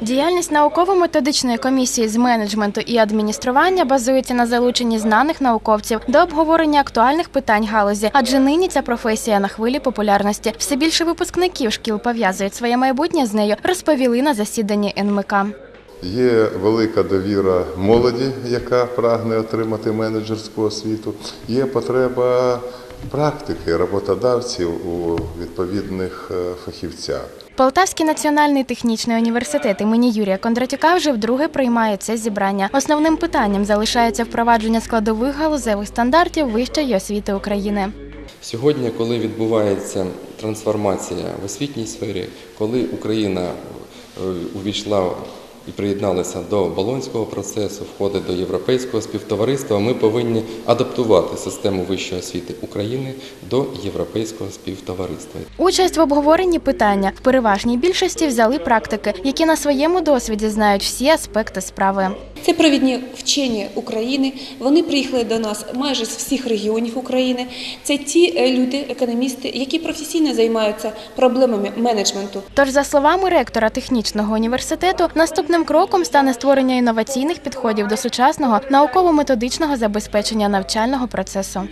Діяльність науково-методичної комісії з менеджменту і адміністрування базується на залученні знаних науковців до обговорення актуальних питань галузі, адже нині ця професія на хвилі популярності. Все більше випускників шкіл пов'язують своє майбутнє з нею, розповіли на засіданні НМК. Є велика довіра молоді, яка прагне отримати менеджерську освіту. Є потреба практики роботодавців у відповідних е, фахівцях. Полтавський національний технічний університет імені Юрія Кондратюка вже вдруге приймає це зібрання. Основним питанням залишається впровадження складових галузевих стандартів вищої освіти України. Сьогодні, коли відбувається трансформація в освітній сфері, коли Україна е, увійшла і приєдналася до Болонського процесу, входить до європейського співтовариства, ми повинні адаптувати систему вищої освіти України до європейського співтовариства. Участь в обговоренні питання в переважній більшості взяли практики, які на своєму досвіді знають всі аспекти справи. Це провідні вчені України. Вони приїхали до нас майже з всіх регіонів України. Це ті е, люди, економісти, які професійно займаються проблемами менеджменту. Тож, за словами ректора технічного університету, наступним кроком стане створення інноваційних підходів до сучасного науково-методичного забезпечення навчального процесу.